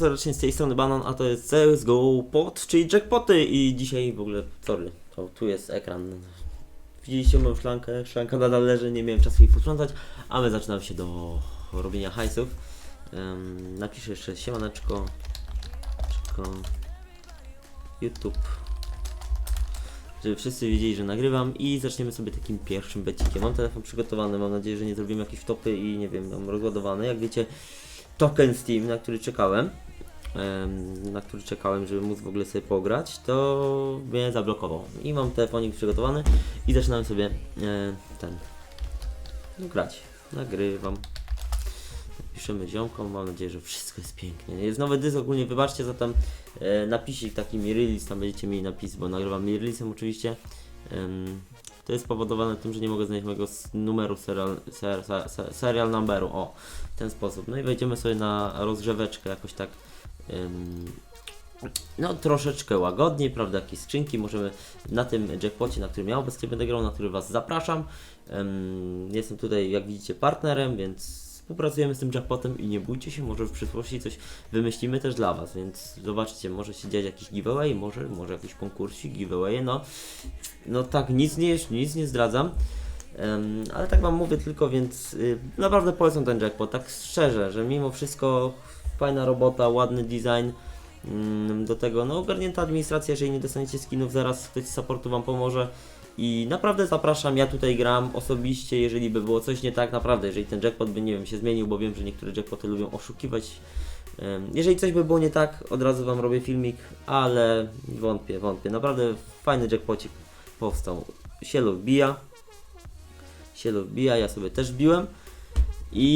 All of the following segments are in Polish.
Serdecznie z tej strony Banan, a to jest CSGO Pod, czyli Jackpoty i dzisiaj w ogóle, sorry, o, tu jest ekran. Widzieliście moją szklankę, szklanka nadal leży, nie miałem czasu jej posprzątać, a my zaczynamy się do robienia hajsów. Um, napiszę jeszcze siemaneczko, czko, YouTube, żeby wszyscy wiedzieli, że nagrywam i zaczniemy sobie takim pierwszym becikiem. Mam telefon przygotowany, mam nadzieję, że nie zrobimy jakieś topy i nie wiem, mam rozładowany. Jak wiecie, token Steam, na który czekałem, em, na który czekałem, żeby móc w ogóle sobie pograć, to mnie zablokował. I mam telefonik przygotowany i zaczynałem sobie ten no, grać. Nagrywam. Piszemy ziomkom, mam nadzieję, że wszystko jest pięknie. Jest nowy dysk ogólnie, wybaczcie za tam e, napisik taki mi release, tam będziecie mieli napis, bo nagrywam mi oczywiście. To jest spowodowane tym, że nie mogę znaleźć mojego numeru serial, ser, ser, ser, serial numberu, o, w ten sposób. No i wejdziemy sobie na rozgrzeweczkę jakoś tak, no troszeczkę łagodniej, prawda, jakieś skrzynki możemy na tym jackpocie, na którym ja obecnie będę grał, na który Was zapraszam. Jestem tutaj, jak widzicie, partnerem, więc współpracujemy z tym jackpotem i nie bójcie się, może w przyszłości coś wymyślimy też dla Was, więc zobaczcie, może się dziać jakiś giveaway, może, może jakiś konkursik, giveaway, no, no tak, nic nie, nic nie zdradzam. Em, ale tak wam mówię tylko, więc y, naprawdę polecam ten jackpot, tak szczerze, że mimo wszystko fajna robota, ładny design, mm, do tego no ogarnięta administracja, jeżeli nie dostaniecie skinów, zaraz ktoś z supportu wam pomoże i naprawdę zapraszam, ja tutaj gram osobiście, jeżeli by było coś nie tak, naprawdę, jeżeli ten jackpot by, nie wiem, się zmienił, bo wiem, że niektóre jackpoty lubią oszukiwać, jeżeli coś by było nie tak, od razu wam robię filmik, ale wątpię, wątpię, naprawdę fajny jackpocik powstał, sielo wbija, sielo wbija, ja sobie też biłem i,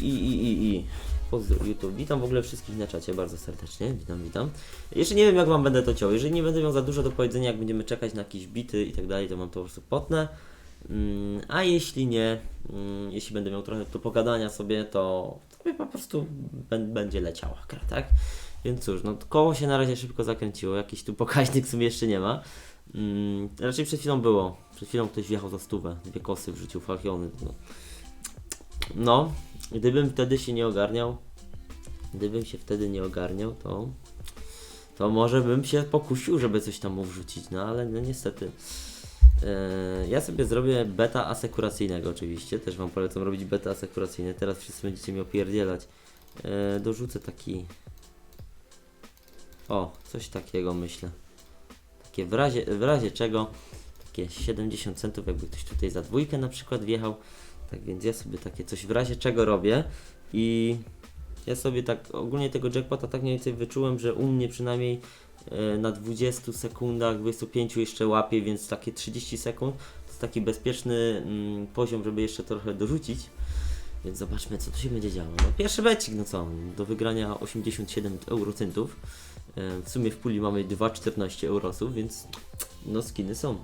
i, i, i, i. Pozdro YouTube, witam w ogóle wszystkich na czacie bardzo serdecznie, witam, witam. Jeszcze nie wiem jak Wam będę to ciął, jeżeli nie będę miał za dużo do powiedzenia, jak będziemy czekać na jakieś bity i tak dalej, to mam to po prostu potnę. Mm, a jeśli nie, mm, jeśli będę miał trochę do pogadania sobie, to sobie po prostu bę- będzie leciała gra, tak? Więc cóż, no koło się na razie szybko zakręciło, jakiś tu pokaźnik w sumie jeszcze nie ma. Mm, raczej przed chwilą było. Przed chwilą ktoś wjechał za stówę, dwie kosy wrzucił, falchiony. No. no, gdybym wtedy się nie ogarniał, gdybym się wtedy nie ogarniał, to to może bym się pokusił, żeby coś tam mu wrzucić, no ale no niestety. Eee, ja sobie zrobię beta asekuracyjnego oczywiście, też Wam polecam robić beta asekuracyjne, teraz wszyscy będziecie mi opierdzielać. Eee, dorzucę taki... O, coś takiego myślę. Takie w razie, w razie czego, takie 70 centów, jakby ktoś tutaj za dwójkę na przykład wjechał. Tak więc ja sobie takie coś w razie czego robię i ja sobie tak ogólnie tego jackpota tak mniej więcej wyczułem, że u mnie przynajmniej e, na 20 sekundach, 25 jeszcze łapię, więc takie 30 sekund to jest taki bezpieczny mm, poziom, żeby jeszcze trochę dorzucić. Więc zobaczmy, co tu się będzie działo. No, pierwszy becik, no co, do wygrania 87 eurocentów. E, W sumie w puli mamy 2,14 eurosów, więc no skiny są.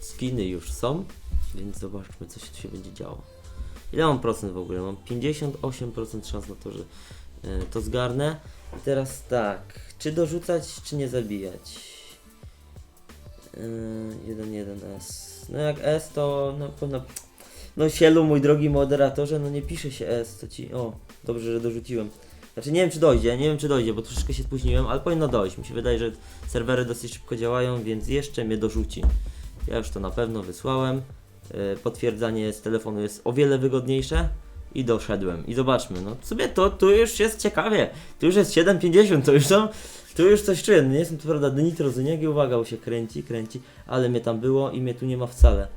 Skiny już są, więc zobaczmy, co się tu się będzie działo. Ile mam procent w ogóle? Mam 58% szans na to, że e, to zgarnę. I teraz tak, czy dorzucać, czy nie zabijać? Yy, 1-1S. No jak S to no pewno. No sielu mój drogi moderatorze, no nie pisze się S, to ci. O, dobrze, że dorzuciłem. Znaczy nie wiem czy dojdzie, nie wiem czy dojdzie, bo troszeczkę się spóźniłem, ale powinno dojść. Mi się wydaje, że serwery dosyć szybko działają, więc jeszcze mnie dorzuci. Ja już to na pewno wysłałem. Yy, Potwierdzanie z telefonu jest o wiele wygodniejsze. I doszedłem. I zobaczmy, no sobie to tu już jest ciekawie. Tu już jest 7,50, to już są. Tu już coś czuję. No nie jestem tu prawda nitrozyniak i uwaga, bo się kręci, kręci, ale mnie tam było i mnie tu nie ma wcale.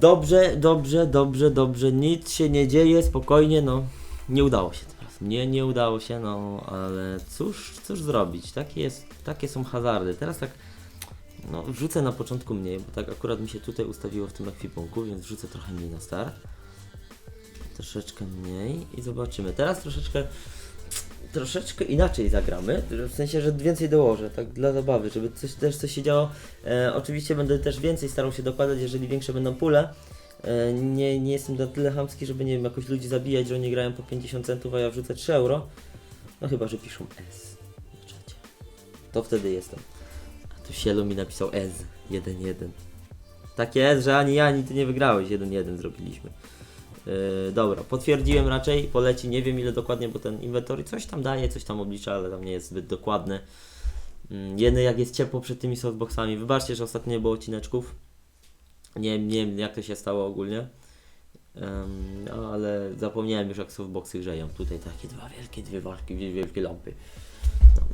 Dobrze, dobrze, dobrze, dobrze. Nic się nie dzieje, spokojnie, no. Nie udało się teraz. Nie, nie udało się, no, ale cóż, cóż zrobić? Takie, jest, takie są hazardy. Teraz tak, no, wrzucę na początku mniej, bo tak akurat mi się tutaj ustawiło w tym ekwipunku, więc wrzucę trochę mniej na start. Troszeczkę mniej i zobaczymy. Teraz troszeczkę, troszeczkę inaczej zagramy, w sensie, że więcej dołożę, tak dla zabawy, żeby coś, też coś się działo. E, oczywiście będę też więcej starał się dokładać, jeżeli większe będą pule, E, nie, nie jestem na tyle chamski, żeby nie wiem, jakoś ludzi zabijać, że oni grają po 50 centów, a ja wrzucę 3 euro. No chyba, że piszą S czacie. To wtedy jestem. A tu Sielo mi napisał S 1-1. Takie S, że ani ja, ani ty nie wygrałeś. 1-1 zrobiliśmy. Yy, dobra, potwierdziłem raczej, poleci, nie wiem ile dokładnie, bo ten inwentory coś tam daje, coś tam oblicza, ale tam nie jest zbyt dokładne. Jedy jak jest ciepło przed tymi softboxami. Wybaczcie, że ostatnio nie było odcineczków. Nie, nie wiem jak to się stało ogólnie. No, ale zapomniałem już jak softboxy grzeją. Tutaj takie dwa wielkie, dwie ważki, dwie wielkie lampy.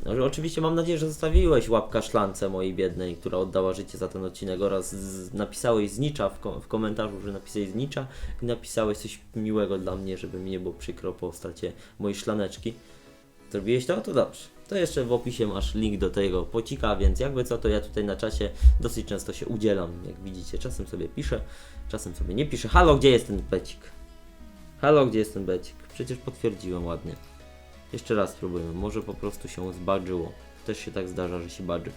No, oczywiście mam nadzieję, że zostawiłeś łapka szlance mojej biednej, która oddała życie za ten odcinek oraz z, napisałeś znicza w, ko- w komentarzu, że napisałeś znicza i napisałeś coś miłego dla mnie, żeby mi nie było przykro po stracie mojej szlaneczki. Zrobiłeś to? To dobrze. To jeszcze w opisie masz link do tego pocika, więc jakby co, to ja tutaj na czacie dosyć często się udzielam, jak widzicie. Czasem sobie piszę, czasem sobie nie piszę. Halo, gdzie jest ten becik? Halo, gdzie jest ten becik? Przecież potwierdziłem ładnie. Jeszcze raz spróbujemy. Może po prostu się zbadżyło. Też się tak zdarza, że się badży.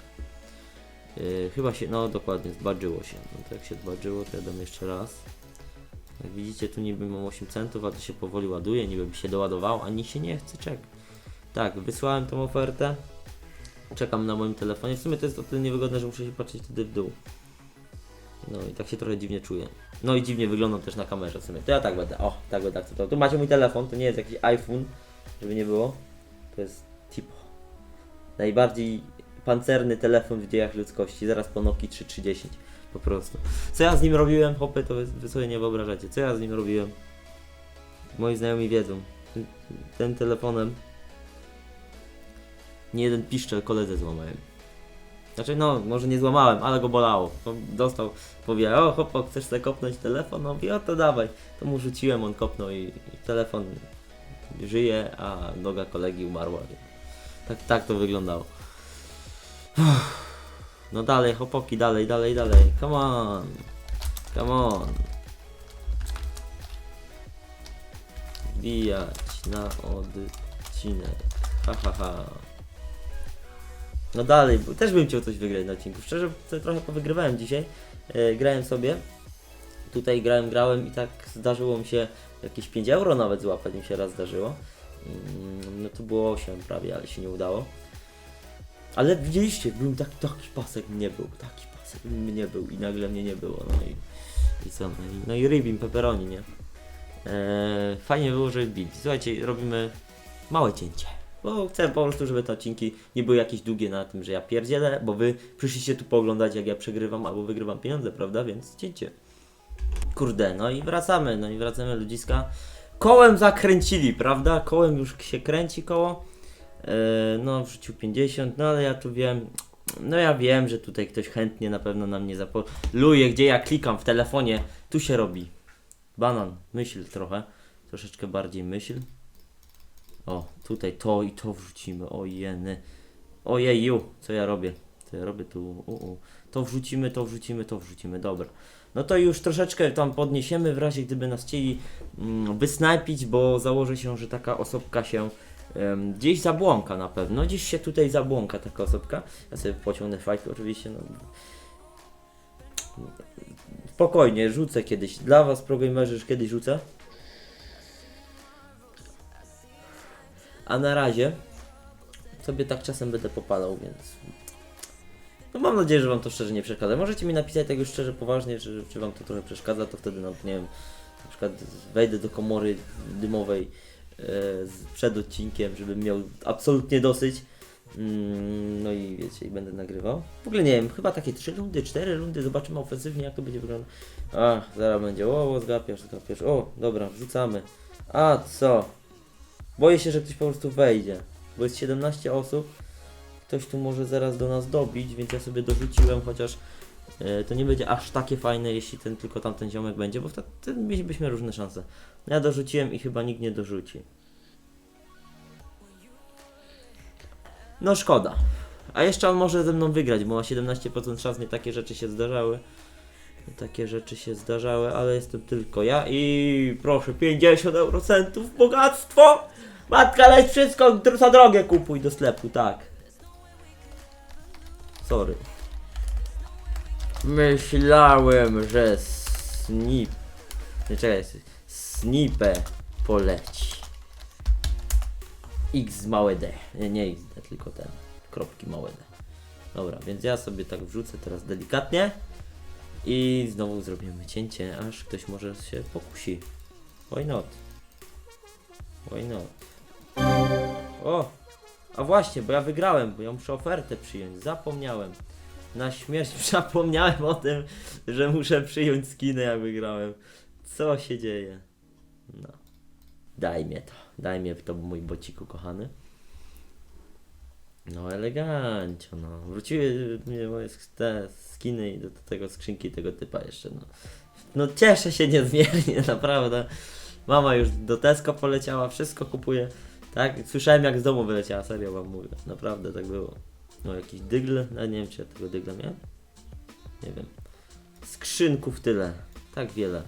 Yy, chyba się, no dokładnie, zbadżyło się. No to jak się zbadżyło, to ja dam jeszcze raz. Jak widzicie, tu niby mam 8 centów, a to się powoli ładuje, niby by się doładowało, ani się nie chce czekać. Tak, wysłałem tą ofertę. Czekam na moim telefonie. W sumie to jest o tyle niewygodne, że muszę się patrzeć wtedy w dół. No i tak się trochę dziwnie czuję. No i dziwnie wyglądam też na kamerze w sumie. To ja tak będę. O, tak będę akceptował. Tu macie mój telefon, to nie jest jakiś iPhone, żeby nie było. To jest Tipo. Najbardziej pancerny telefon w dziejach ludzkości. Zaraz po Nokii 3310. Po prostu. Co ja z nim robiłem, hopy, to wy, sobie nie wyobrażacie. Co ja z nim robiłem? Moi znajomi wiedzą. Tym telefonem nie jeden piszczel koledze złamałem. Znaczy, no, może nie złamałem, ale go bolało. Dostał, powie, o chłopak, chcesz sobie kopnąć telefon? No, i o to dawaj. To mu rzuciłem, on kopnął i, i telefon żyje, a noga kolegi umarła. Tak, tak to wyglądało. No dalej, chłopaki, dalej, dalej, dalej. Come on. Come on. Wbijać na odcinek. Ha, ha, ha. No dalej, bo też bym chciał coś wygrać na odcinku. Szczerze, trochę powygrywałem dzisiaj. E, grałem sobie. Tutaj grałem, grałem i tak zdarzyło mi się jakieś 5 euro nawet złapać mi się raz zdarzyło. Mm, No to było 8 prawie, ale się nie udało. Ale widzieliście, był tak, taki pasek mnie był, taki pasek mnie był i nagle mnie nie było. No i, i co? No i, no i rybim pepperoni, nie? Eee, fajnie było, że wbili. Słuchajcie, robimy małe cięcie. Bo chcę po prostu, żeby te odcinki nie były jakieś długie na tym, że ja pierdzielę, bo wy przyszliście tu pooglądać jak ja przegrywam albo wygrywam pieniądze, prawda? Więc cięcie. Kurde, no i wracamy, no i wracamy ludziska. Kołem zakręcili, prawda? Kołem już się kręci koło. Eee, no, wrzucił 50, no ale ja tu wiem, no ja wiem, że tutaj ktoś chętnie na pewno na mnie zapoluje, gdzie ja klikam w telefonie, tu się robi. Banan, myśl trochę, troszeczkę bardziej myśl. O, tutaj to i to wrzucimy, o jeny. Ojeju, co ja robię? Co ja robię tu? U, u. To wrzucimy, to wrzucimy, to wrzucimy, dobra. No to już troszeczkę tam podniesiemy w razie gdyby nas chcieli mm, wysnajpić, bo założę się, że taka osobka się gdzieś zabłąka na pewno. Gdzieś się tutaj zabłąka taka osobka. Ja sobie pociągnę fajkę oczywiście. No. Spokojnie, rzucę kiedyś. Dla was, programerzy, już kiedyś rzucę. A na razie sobie tak czasem będę popalał, więc. No mam nadzieję, że wam to szczerze nie przeszkadza. Możecie mi napisać tak już szczerze, poważnie, czy, czy wam to trochę przeszkadza, to wtedy, no nie wiem, na przykład wejdę do komory dymowej e, przed odcinkiem, żebym miał absolutnie dosyć. Mm, no i wiecie, i będę nagrywał. W ogóle nie wiem, chyba takie 3 rundy, 4 rundy, zobaczymy ofensywnie jak to będzie wyglądać. Ach, zaraz będzie, o, o zgapiasz, zgapiasz, o, dobra, wrzucamy. A co? Boję się, że ktoś po prostu wejdzie, bo jest 17 osób. Ktoś tu może zaraz do nas dobić, więc ja sobie dorzuciłem, chociaż e, to nie będzie aż takie fajne, jeśli ten tylko tamten ziomek będzie, bo wtedy mielibyśmy różne szanse. Ja dorzuciłem i chyba nikt nie dorzuci. No szkoda. A jeszcze on może ze mną wygrać, bo ma 17% szans, nie takie rzeczy się zdarzały. Takie rzeczy się zdarzały, ale jestem tylko ja i proszę 50 eurocentów, bogactwo! Matka, leć wszystko, za drogę kupuj do sklepu, tak. Sorry. Myślałem, że snip Nie czekaj, snipę poleci. X małe D. Nie, nie XD, tylko ten. Kropki małe D. Dobra, więc ja sobie tak wrzucę teraz delikatnie. I znowu zrobimy cięcie, aż ktoś może się pokusi. Why not? Why not? O! A właśnie, bo ja wygrałem, bo ja muszę ofertę przyjąć. Zapomniałem. Na śmierć zapomniałem o tym, że muszę przyjąć skiny, jak wygrałem. Co się dzieje? No. Daj mnie to. Daj mnie to, mój bociku kochany. No elegancio, no. Wróciły mnie moje te skiny i do, do tego skrzynki tego typa jeszcze, no. No cieszę się niezmiernie, naprawdę. Mama już do Tesco poleciała, wszystko kupuje. Tak, słyszałem jak z domu wyleciała, serio wam mówię. Naprawdę tak było. No jakiś dygle, no nie wiem czy ja tego dygla miałem. Nie wiem. Skrzynków tyle. Tak wiele.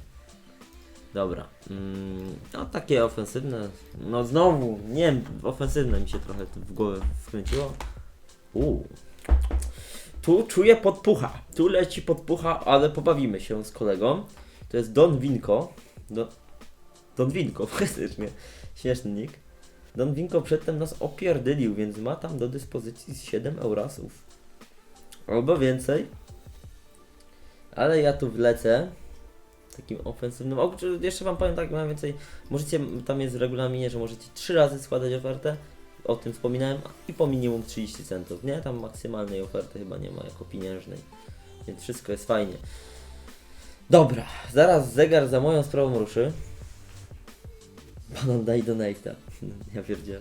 Dobra. Mm, no takie ofensywne. No znowu, nie wiem, ofensywne mi się trochę w głowę wkręciło. Uuu. Tu czuję podpucha. Tu leci podpucha, ale pobawimy się z kolegą. To jest Don Winko. Don, Don Winko, faktycznie. Śmieszny nick. Don Winko przedtem nas opierdylił, więc ma tam do dyspozycji z 7 eurasów. Albo więcej. Ale ja tu wlecę takim ofensywnym. O, jeszcze wam powiem tak, mam więcej. Możecie, tam jest w regulaminie, że możecie 3 razy składać ofertę. O tym wspominałem. I po minimum 30 centów, nie? Tam maksymalnej oferty chyba nie ma jako pieniężnej. Więc wszystko jest fajnie. Dobra, zaraz zegar za moją sprawą ruszy. Banan daj donate'a. Ja pierdzielę.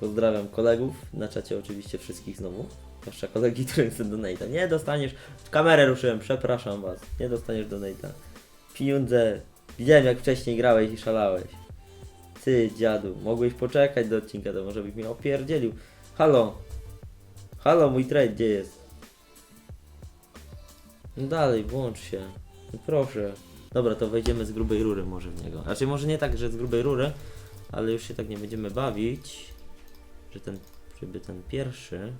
Pozdrawiam kolegów, na czacie oczywiście wszystkich znowu. Zwłaszcza kolegi, którym chcę donate'a. Nie dostaniesz, kamerę ruszyłem, przepraszam was. Nie dostaniesz donate'a. Pieniądze, widziałem jak wcześniej grałeś i szalałeś. Ty dziadu, mogłeś poczekać do odcinka, to może byś mnie opierdzielił. Halo, halo mój trade, gdzie jest? No dalej, włącz się. No proszę. Dobra, to wejdziemy z grubej rury może w niego. Znaczy może nie tak, że z grubej rury, ale już się tak nie będziemy bawić, że ten, żeby ten pierwszy,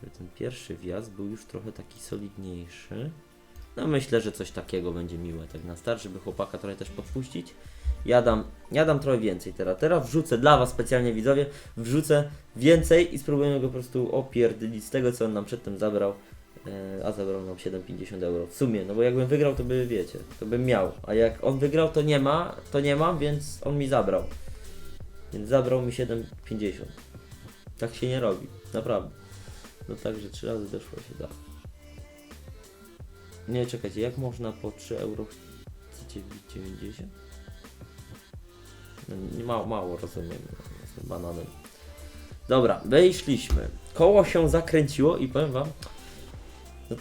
żeby ten pierwszy wjazd był już trochę taki solidniejszy. No myślę, że coś takiego będzie miłe tak na start, żeby chłopaka trochę też podpuścić. Ja dam, ja dam trochę więcej teraz. Teraz wrzucę dla Was specjalnie widzowie, wrzucę więcej i spróbujemy go po prostu opierdylić z tego, co on nam przedtem zabrał. E, a zabrał nam 7,50 euro w sumie, no bo jakbym wygrał, to by wiecie, to bym miał. A jak on wygrał, to nie ma, to nie mam, więc on mi zabrał. Więc zabrał mi 7,50. Tak się nie robi, naprawdę. No tak, że trzy razy doszło się da. Nie, czekajcie, jak można po 3 euro chcecie wbić 90? No, nie mało, mało rozumiem, no, jestem bananem. Dobra, wyszliśmy. Koło się zakręciło i powiem wam, no,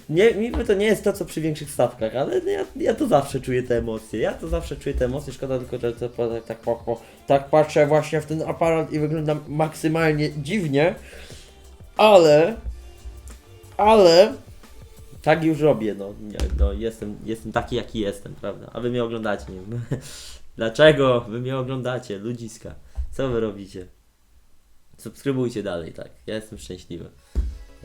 nie, niby to nie jest to, co przy większych stawkach, ale ja, ja to zawsze czuję te emocje. Ja to zawsze czuję te emocje. Szkoda tylko, że to, tak, tak, tak patrzę właśnie w ten aparat i wygląda maksymalnie dziwnie, ale, ale tak już robię. No, no jestem, jestem taki, jaki jestem, prawda? A wy mnie oglądacie, nie wiem. Dlaczego wy mnie oglądacie, ludziska? Co wy robicie? Subskrybujcie dalej, tak. Ja jestem szczęśliwy.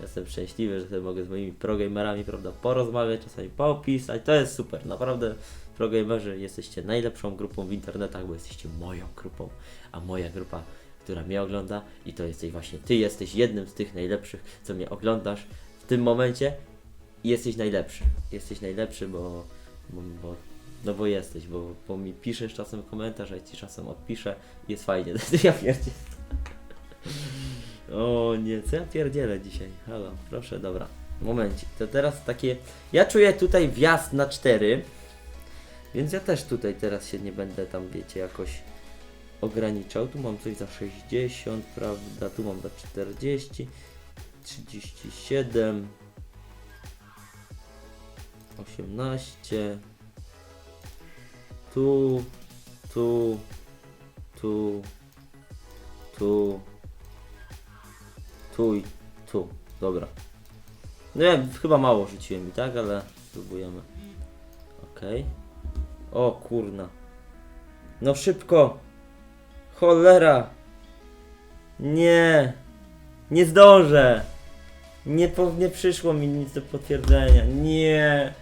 Jestem szczęśliwy, że sobie mogę z moimi progamerami, prawda, porozmawiać, czasami popisać. To jest super, naprawdę. Progamerzy jesteście najlepszą grupą w internetach, bo jesteście moją grupą, a moja grupa, która mnie ogląda i to jesteś właśnie ty, jesteś jednym z tych najlepszych, co mnie oglądasz w tym momencie i jesteś najlepszy. Jesteś najlepszy, bo, bo, bo no bo jesteś, bo, bo mi piszesz czasem komentarz, a ja ci czasem odpiszę i jest fajnie. ja pierdzie. O nie, co ja pierdzielę dzisiaj? Halo, proszę, dobra. Momencik, to teraz takie... Ja czuję tutaj wjazd na 4, więc ja też tutaj teraz się nie będę tam, wiecie, jakoś ograniczał. Tu mam coś za 60, prawda? Tu mam za 40, 37, 18, tu, tu, tu, tu, tu i tu. Dobra. No ja chyba mało rzuciłem i tak, ale spróbujemy. Okej. O kurna. No szybko. Cholera. Nie. Nie zdążę. Nie, po, nie przyszło mi nic do potwierdzenia. Nie.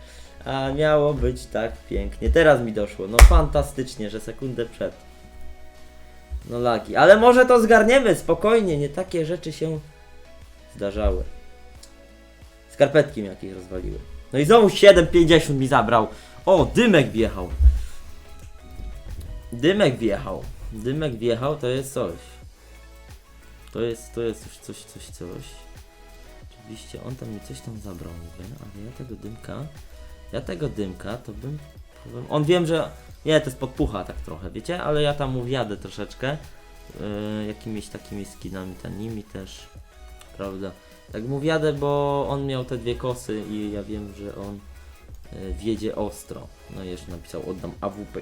A miało być tak pięknie. Teraz mi doszło. No fantastycznie, że sekundę przed. No lagi. Ale może to zgarniemy, spokojnie. Nie takie rzeczy się zdarzały. Skarpetki mi jakieś rozwaliły. No i znowu 7,50 mi zabrał. O, dymek wjechał. Dymek wjechał. Dymek wjechał to jest coś. To jest, to jest już coś, coś, coś. Oczywiście on tam mi coś tam zabrał niby, ale ja tego dymka, ja tego dymka to bym, powiem, on wiem, że, nie, to jest podpucha tak trochę, wiecie, ale ja tam mu wjadę troszeczkę, yy, jakimiś takimi skinami tanimi też, prawda, tak mu wjadę, bo on miał te dwie kosy i ja wiem, że on yy, wiedzie ostro, no i jeszcze napisał oddam AWP,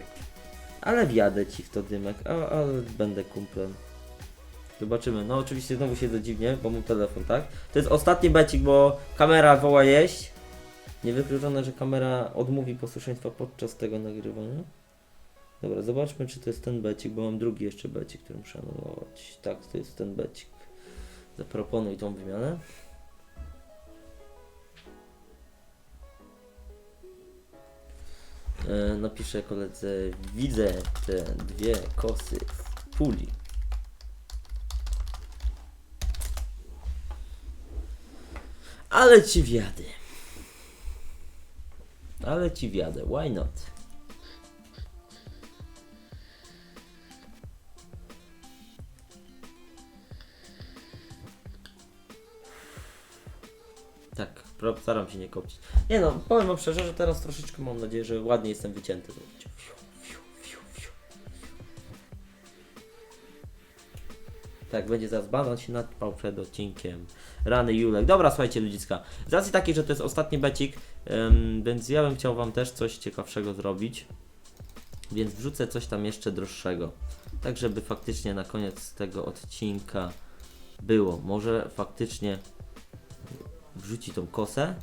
ale wjadę ci w to dymek, ale będę kumplem. Zobaczymy. No oczywiście znowu siedzę dziwnie, bo mam telefon, tak? To jest ostatni becik, bo kamera woła jeść. Niewykluczone, że kamera odmówi posłuszeństwa podczas tego nagrywania. Dobra, zobaczmy, czy to jest ten becik, bo mam drugi jeszcze becik, który muszę anulować. Tak, to jest ten becik. Zaproponuj tą wymianę. E, napiszę koledze, widzę te dwie kosy w puli. Ale ci wiadę. Ale ci wiadę, why not? Staram się nie kopcić. Nie no, powiem wam szczerze, że teraz troszeczkę mam nadzieję, że ładnie jestem wycięty. Tak, będzie zaraz banan się nadpał przed odcinkiem. Rany Julek. Dobra, słuchajcie ludziska. Z racji takiej, że to jest ostatni becik, ym, więc ja bym chciał wam też coś ciekawszego zrobić. Więc wrzucę coś tam jeszcze droższego. Tak, żeby faktycznie na koniec tego odcinka było. Może faktycznie wrzuci tą kosę,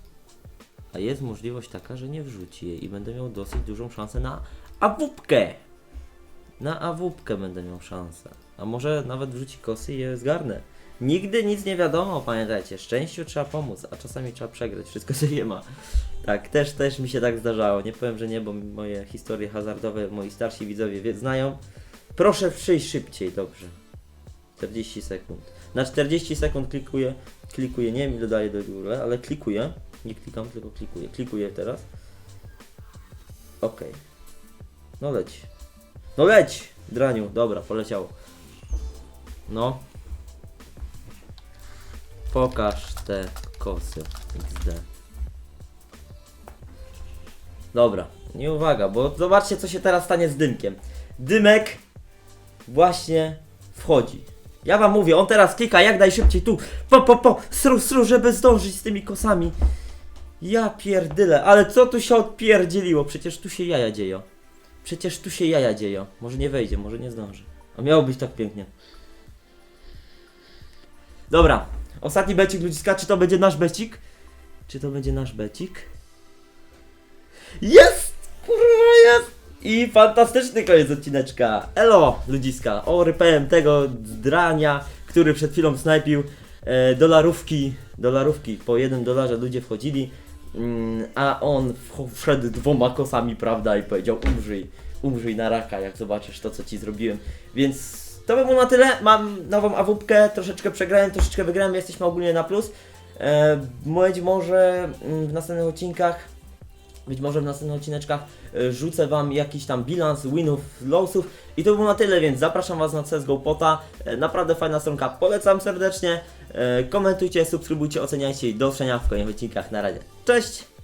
a jest możliwość taka, że nie wrzuci jej i będę miał dosyć dużą szansę na awupkę. Na awupkę będę miał szansę. A może nawet wrzuci kosy i je zgarnę. Nigdy nic nie wiadomo, pamiętajcie. Szczęściu trzeba pomóc, a czasami trzeba przegrać. Wszystko się nie ma. Tak, też, też mi się tak zdarzało. Nie powiem, że nie, bo moje historie hazardowe moi starsi widzowie wie, znają. Proszę przyjść szybciej, dobrze. 40 sekund. Na 40 sekund klikuję, klikuję, nie ile daję do góry, ale klikuję. Nie klikam, tylko klikuję. Klikuję teraz. Okej. No leć. No leć! Draniu, dobra, poleciało. No. Pokaż te kosy XD. Dobra, nie uwaga, bo zobaczcie co się teraz stanie z dymkiem. Dymek właśnie wchodzi. Ja wam mówię, on teraz klika jak najszybciej tu. Po, po, po, sru, sru, żeby zdążyć z tymi kosami. Ja pierdyle, ale co tu się odpierdzieliło? Przecież tu się jaja dzieją. Przecież tu się jaja dzieją. Może nie wejdzie, może nie zdąży. A miało być tak pięknie. Dobra, ostatni becik ludziska, czy to będzie nasz becik? Czy to będzie nasz becik? Jest! Kurwa jest! I fantastyczny koniec odcineczka. Elo ludziska, orypałem tego drania, który przed chwilą snajpił e, dolarówki, dolarówki po jednym dolarze ludzie wchodzili, mm, a on wszedł dwoma kosami, prawda, i powiedział umrzyj, umrzyj na raka, jak zobaczysz to, co ci zrobiłem. Więc to by było na tyle. Mam nową awupkę, troszeczkę przegrałem, troszeczkę wygrałem, jesteśmy ogólnie na plus. E, być może mm, w następnych odcinkach, być może w następnych odcineczkach e, rzucę Wam jakiś tam bilans winów, losów i to by było na tyle, więc zapraszam Was na CSGO Pota. E, naprawdę fajna stronka, polecam serdecznie. E, komentujcie, subskrybujcie, oceniajcie i do usłyszenia w kolejnych odcinkach. Na razie. Cześć!